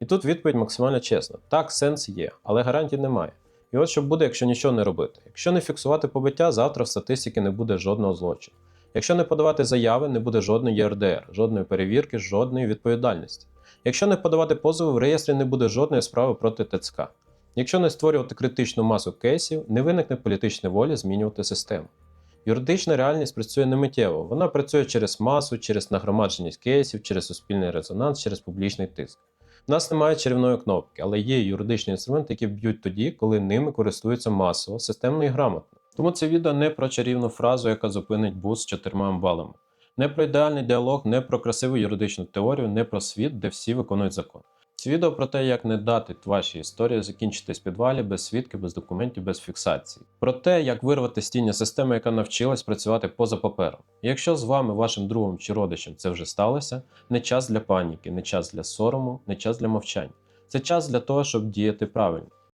І тут відповідь максимально чесна: так, сенс є, але гарантій немає. І от що буде, якщо нічого не робити. Якщо не фіксувати побиття, завтра в статистиці не буде жодного злочину. Якщо не подавати заяви, не буде жодної ЄРДР, жодної перевірки, жодної відповідальності. Якщо не подавати позови, в реєстрі не буде жодної справи проти ТЦК. Якщо не створювати критичну масу кейсів, не виникне політичної волі змінювати систему. Юридична реальність працює не миттєво, вона працює через масу, через нагромадженість кейсів, через суспільний резонанс, через публічний тиск. У нас немає чарівної кнопки, але є юридичні інструменти, які б'ють тоді, коли ними користуються масово, системно і грамотно. Тому це відео не про чарівну фразу, яка зупинить бус з чотирма балами, не про ідеальний діалог, не про красиву юридичну теорію, не про світ, де всі виконують закон. Це відео про те, як не дати вашій історії закінчитись в підвалі без свідки, без документів, без фіксації. Про те, як вирвати стіння тіння системи, яка навчилась працювати поза папером. Якщо з вами, вашим другом чи родичем це вже сталося, не час для паніки, не час для сорому, не час для мовчання. Це час для того, щоб діяти правильно.